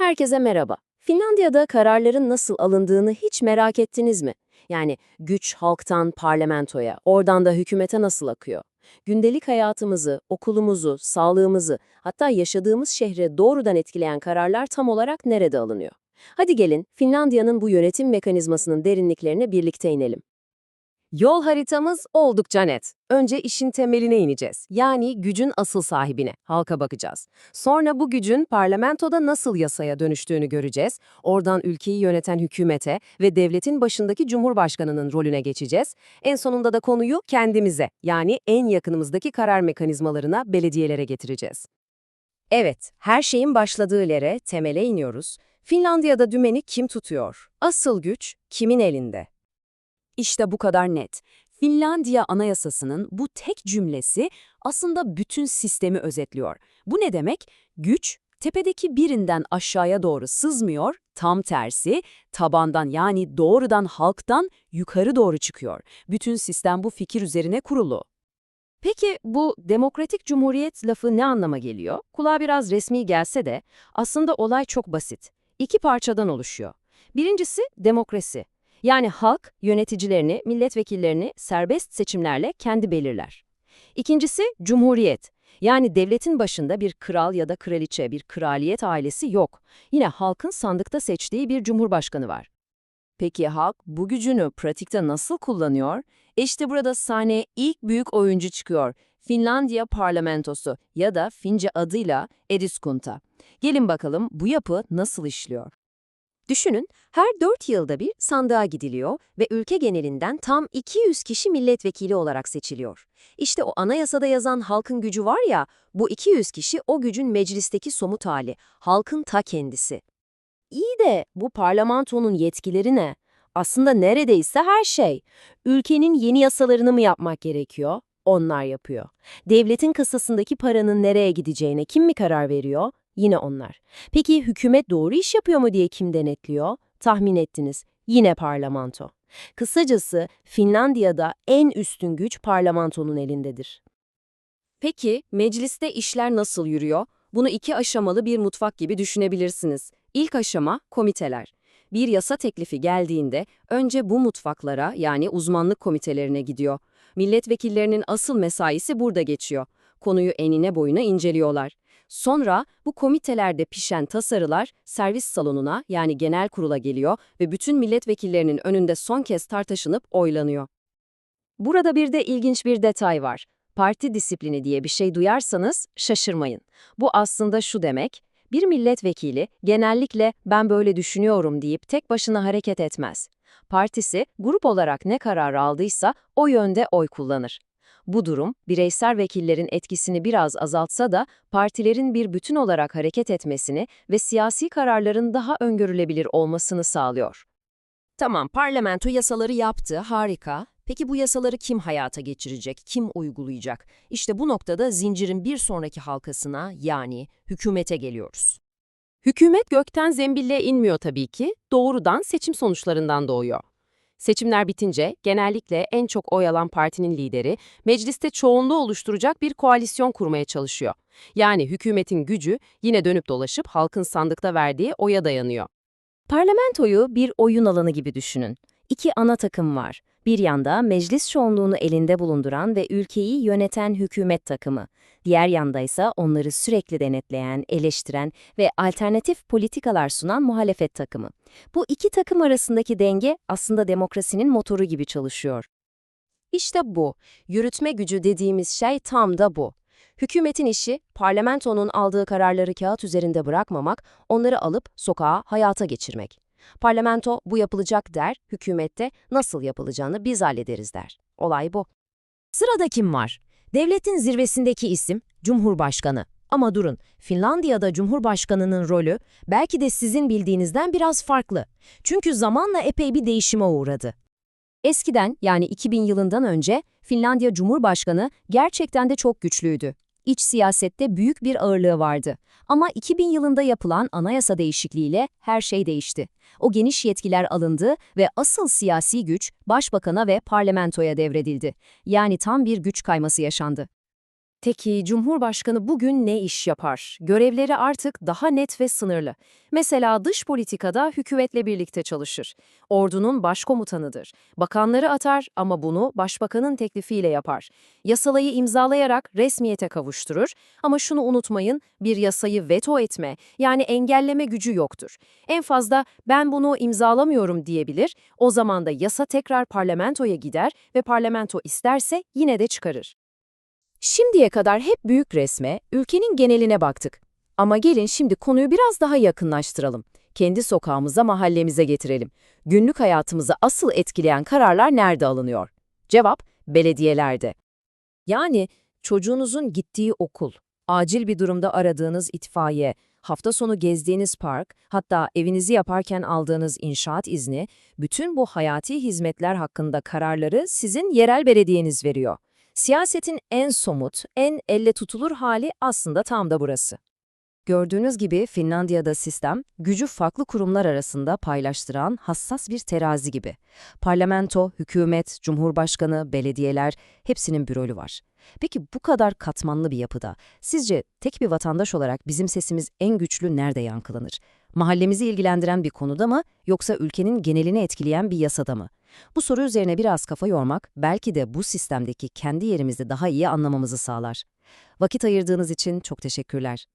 Herkese merhaba. Finlandiya'da kararların nasıl alındığını hiç merak ettiniz mi? Yani güç halktan parlamentoya, oradan da hükümete nasıl akıyor? Gündelik hayatımızı, okulumuzu, sağlığımızı, hatta yaşadığımız şehre doğrudan etkileyen kararlar tam olarak nerede alınıyor? Hadi gelin Finlandiya'nın bu yönetim mekanizmasının derinliklerine birlikte inelim. Yol haritamız oldukça net. Önce işin temeline ineceğiz. Yani gücün asıl sahibine, halka bakacağız. Sonra bu gücün parlamentoda nasıl yasaya dönüştüğünü göreceğiz. Oradan ülkeyi yöneten hükümete ve devletin başındaki cumhurbaşkanının rolüne geçeceğiz. En sonunda da konuyu kendimize, yani en yakınımızdaki karar mekanizmalarına, belediyelere getireceğiz. Evet, her şeyin başladığı yere, temele iniyoruz. Finlandiya'da dümeni kim tutuyor? Asıl güç kimin elinde? İşte bu kadar net. Finlandiya Anayasası'nın bu tek cümlesi aslında bütün sistemi özetliyor. Bu ne demek? Güç, tepedeki birinden aşağıya doğru sızmıyor, tam tersi, tabandan yani doğrudan halktan yukarı doğru çıkıyor. Bütün sistem bu fikir üzerine kurulu. Peki bu demokratik cumhuriyet lafı ne anlama geliyor? Kulağa biraz resmi gelse de aslında olay çok basit. İki parçadan oluşuyor. Birincisi demokrasi. Yani halk yöneticilerini, milletvekillerini serbest seçimlerle kendi belirler. İkincisi cumhuriyet. Yani devletin başında bir kral ya da kraliçe, bir kraliyet ailesi yok. Yine halkın sandıkta seçtiği bir cumhurbaşkanı var. Peki halk bu gücünü pratikte nasıl kullanıyor? İşte burada sahneye ilk büyük oyuncu çıkıyor. Finlandiya parlamentosu ya da Fince adıyla Eduskunta. Gelin bakalım bu yapı nasıl işliyor? Düşünün, her 4 yılda bir sandığa gidiliyor ve ülke genelinden tam 200 kişi milletvekili olarak seçiliyor. İşte o anayasada yazan halkın gücü var ya, bu 200 kişi o gücün meclisteki somut hali, halkın ta kendisi. İyi de bu parlamentonun yetkileri ne? Aslında neredeyse her şey. Ülkenin yeni yasalarını mı yapmak gerekiyor? Onlar yapıyor. Devletin kasasındaki paranın nereye gideceğine kim mi karar veriyor? Yine onlar. Peki hükümet doğru iş yapıyor mu diye kim denetliyor? Tahmin ettiniz. Yine parlamento. Kısacası Finlandiya'da en üstün güç parlamentonun elindedir. Peki mecliste işler nasıl yürüyor? Bunu iki aşamalı bir mutfak gibi düşünebilirsiniz. İlk aşama komiteler. Bir yasa teklifi geldiğinde önce bu mutfaklara yani uzmanlık komitelerine gidiyor. Milletvekillerinin asıl mesaisi burada geçiyor. Konuyu enine boyuna inceliyorlar. Sonra bu komitelerde pişen tasarılar servis salonuna yani genel kurula geliyor ve bütün milletvekillerinin önünde son kez tartışılıp oylanıyor. Burada bir de ilginç bir detay var. Parti disiplini diye bir şey duyarsanız şaşırmayın. Bu aslında şu demek, bir milletvekili genellikle ben böyle düşünüyorum deyip tek başına hareket etmez. Partisi grup olarak ne karar aldıysa o yönde oy kullanır. Bu durum, bireysel vekillerin etkisini biraz azaltsa da partilerin bir bütün olarak hareket etmesini ve siyasi kararların daha öngörülebilir olmasını sağlıyor. Tamam, parlamento yasaları yaptı, harika. Peki bu yasaları kim hayata geçirecek, kim uygulayacak? İşte bu noktada zincirin bir sonraki halkasına yani hükümete geliyoruz. Hükümet gökten zembille inmiyor tabii ki, doğrudan seçim sonuçlarından doğuyor. Seçimler bitince genellikle en çok oy alan partinin lideri mecliste çoğunluğu oluşturacak bir koalisyon kurmaya çalışıyor. Yani hükümetin gücü yine dönüp dolaşıp halkın sandıkta verdiği oya dayanıyor. Parlamentoyu bir oyun alanı gibi düşünün. İki ana takım var. Bir yanda meclis çoğunluğunu elinde bulunduran ve ülkeyi yöneten hükümet takımı. Diğer yanda ise onları sürekli denetleyen, eleştiren ve alternatif politikalar sunan muhalefet takımı. Bu iki takım arasındaki denge aslında demokrasinin motoru gibi çalışıyor. İşte bu, yürütme gücü dediğimiz şey tam da bu. Hükümetin işi, parlamentonun aldığı kararları kağıt üzerinde bırakmamak, onları alıp sokağa, hayata geçirmek. Parlamento bu yapılacak der, hükümette nasıl yapılacağını biz hallederiz der. Olay bu. Sırada kim var? Devletin zirvesindeki isim Cumhurbaşkanı. Ama durun, Finlandiya'da Cumhurbaşkanı'nın rolü belki de sizin bildiğinizden biraz farklı. Çünkü zamanla epey bir değişime uğradı. Eskiden yani 2000 yılından önce Finlandiya Cumhurbaşkanı gerçekten de çok güçlüydü. İç siyasette büyük bir ağırlığı vardı. Ama 2000 yılında yapılan anayasa değişikliğiyle her şey değişti. O geniş yetkiler alındı ve asıl siyasi güç başbakana ve parlamentoya devredildi. Yani tam bir güç kayması yaşandı. Peki Cumhurbaşkanı bugün ne iş yapar? Görevleri artık daha net ve sınırlı. Mesela dış politikada hükümetle birlikte çalışır. Ordunun başkomutanıdır. Bakanları atar ama bunu başbakanın teklifiyle yapar. Yasalayı imzalayarak resmiyete kavuşturur ama şunu unutmayın, bir yasayı veto etme yani engelleme gücü yoktur. En fazla ben bunu imzalamıyorum diyebilir, o zaman da yasa tekrar parlamentoya gider ve parlamento isterse yine de çıkarır. Şimdiye kadar hep büyük resme, ülkenin geneline baktık. Ama gelin şimdi konuyu biraz daha yakınlaştıralım. Kendi sokağımıza, mahallemize getirelim. Günlük hayatımızı asıl etkileyen kararlar nerede alınıyor? Cevap, belediyelerde. Yani çocuğunuzun gittiği okul, acil bir durumda aradığınız itfaiye, hafta sonu gezdiğiniz park, hatta evinizi yaparken aldığınız inşaat izni, bütün bu hayati hizmetler hakkında kararları sizin yerel belediyeniz veriyor. Siyasetin en somut, en elle tutulur hali aslında tam da burası. Gördüğünüz gibi Finlandiya'da sistem, gücü farklı kurumlar arasında paylaştıran hassas bir terazi gibi. Parlamento, hükümet, cumhurbaşkanı, belediyeler hepsinin bir rolü var. Peki bu kadar katmanlı bir yapıda sizce tek bir vatandaş olarak bizim sesimiz en güçlü nerede yankılanır? Mahallemizi ilgilendiren bir konuda mı yoksa ülkenin genelini etkileyen bir yasada mı? Bu soru üzerine biraz kafa yormak belki de bu sistemdeki kendi yerimizi daha iyi anlamamızı sağlar. Vakit ayırdığınız için çok teşekkürler.